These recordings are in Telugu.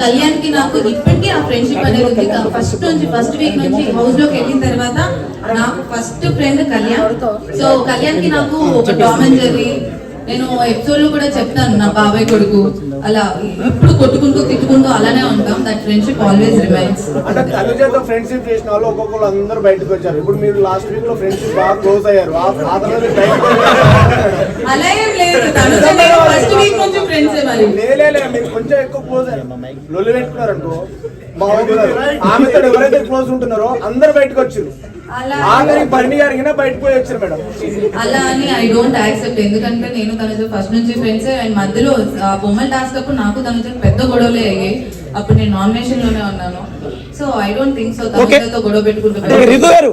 కళ్యాణ్కి నాకు ఇప్పటికీ ఆ ఫ్రెండ్షిప్ అనేది ఉంది. ఫస్ట్ నుంచి ఫస్ట్ వీక్ నుంచి హౌస్లోకి వెళ్ళిన తర్వాత నాకు ఫస్ట్ ఫ్రెండ్ కళ్యాణ్. సో కళ్యాణ్కి నాకు ఒక అండ్ జెర్రీ నేను ఎపిసోడ్లో కూడా చెప్తాను నా బాబాయ్ కొడుకు. అలా ఎప్పుడు కొట్టుకుంటూ తిట్టుకుంటూ అలానే ఉంటాం. దట్ ఫ్రెండ్షిప్ ఆల్వేస్ రిమైన్స్ అంటే తల్లిదండ్రులతో ఫ్రెండ్షిప్ చేసిన వాళ్ళు ఒక్కొక్కరు అందరూ బయటకు వచ్చారు. ఇప్పుడు మీరు లాస్ట్ వీక్లో ఫ్రెండ్షిప్ బాగా క్లోజ్ అయ్యారు. అలా ఫస్ట్ వీక్ నుంచి ఫ్రెండ్స్ మరి. లేలే లే, మీరు కొంచెం ఎక్కువ క్లోజ్ అయ్యారు లొల్లి పెట్టుకున్నారు అనుకో మా ఊరు ఆమెతో ఎవరైతే క్లోజ్ ఉంటున్నారో అందరు బయటకు వచ్చారు. అలా. ఆఖరికి బండి గారికి బయటకు పోయి వచ్చారు మేడం. అలా అని ఐ డోంట్ యాక్సెప్ట్ ఎందుకంటే నేను తనతో ఫస్ట్ నుంచి ఫ్రెండ్స్ అండ్ మధ్యలో ఆ బొమ్మల టాస్క్ అప్పుడు నాకు తనతో పెద్ద గొడవలే అయ్యాయి. అప్పుడు నేను నామినేషన్లోనే ఉన్నాను. So I don't think so. తనతో గొడవ పెట్టుకుంటున్నాను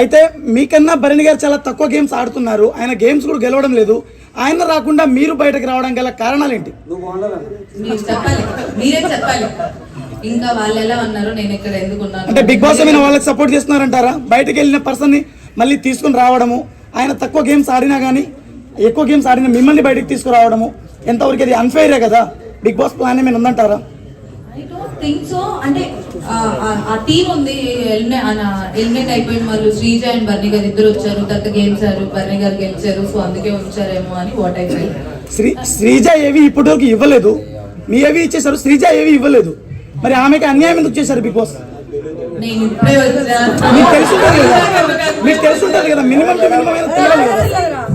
అయితే మీకన్నా భరణి గారు చాలా తక్కువ గేమ్స్ ఆడుతున్నారు. ఆయన గేమ్స్ కూడా గెలవడం లేదు. ఆయన రాకుండా మీరు బయటకు రావడం గల కారణాలు ఏంటి మీరు చెప్పాలి. మీరే చెప్పాలి. ఇంకా వాళ్ళు ఎలా ఉన్నారు? నేను ఇక్కడ ఎందుకు ఉన్నాను? అంటే బిగ్ బాస్ ఏమైనా వాళ్ళకి సపోర్ట్ చేస్తున్నారంటారా? బయటకు వెళ్ళిన పర్సన్ని మళ్ళీ తీసుకుని రావడము ఆయన తక్కువ గేమ్స్ ఆడినా కానీ ఎక్కువ గేమ్స్ ఆడిన మిమ్మల్ని బయటకు తీసుకురావడము ఎంతవరకు అది అన్ఫెయిరే కదా? బిగ్ బాస్ ప్లాన్ ఏమైనా ఉందంటారా? ఐ డోంట్ థింక్ సో అంటే ఆ- టీం ఉంది. ఎలిమినేట్ అయిపోయిన వాళ్ళు శ్రీజ అండ్ బర్ని గారు ఇద్దరు వచ్చారు. తర్వాత గెలిచారు. బర్ని గారు గెలిచారు. సో అందుకే ఉంచారేమో అని what I feel Sri Sreeja ఏవి ఇప్పటివరకు ఇవ్వలేదు. మీ ఏవి ఇచ్చేసారు శ్రీజ ఏవి ఇవ్వలేదు. మరి ఆమెకి అన్యాయం ఎందుకు చేశారు బిగ్ బాస్? నేను ఇప్పుడే వచ్చా. మీకు తెలుసుంటది కదా. మీకు తెలుసుంటది కదా. మినిమం టు మినిమం తీయాలి కదా.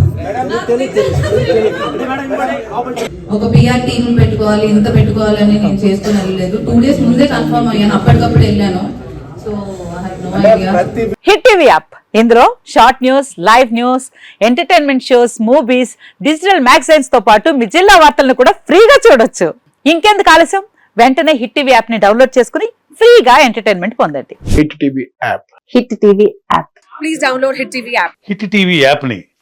ఒక పిఆర్ టీమ్ పెట్టుకోవాలి ఇంత పెట్టుకోవాలని నేను చేసుకుని వెళ్ళలేదు టూ డేస్ ముందే కన్ఫర్మ్ అయ్యాను అప్పటికప్పుడు వెళ్ళాను. So no hit TV app. ఇందులో short news live news entertainment shows movies digital మ్యాగజైన్స్తో పాటు మీ జిల్లా వార్తలను కూడా ఫ్రీగా చూడొచ్చు. ఇంకెందుకు ఆలస్యం? వెంటనే హిట్ టీవీ యాప్ని డౌన్లోడ్ చేసుకుని ఫ్రీగా ఎంటర్టైన్మెంట్ పొందండి. Hit TV app. Hit TV app. Hit TV యాప్ని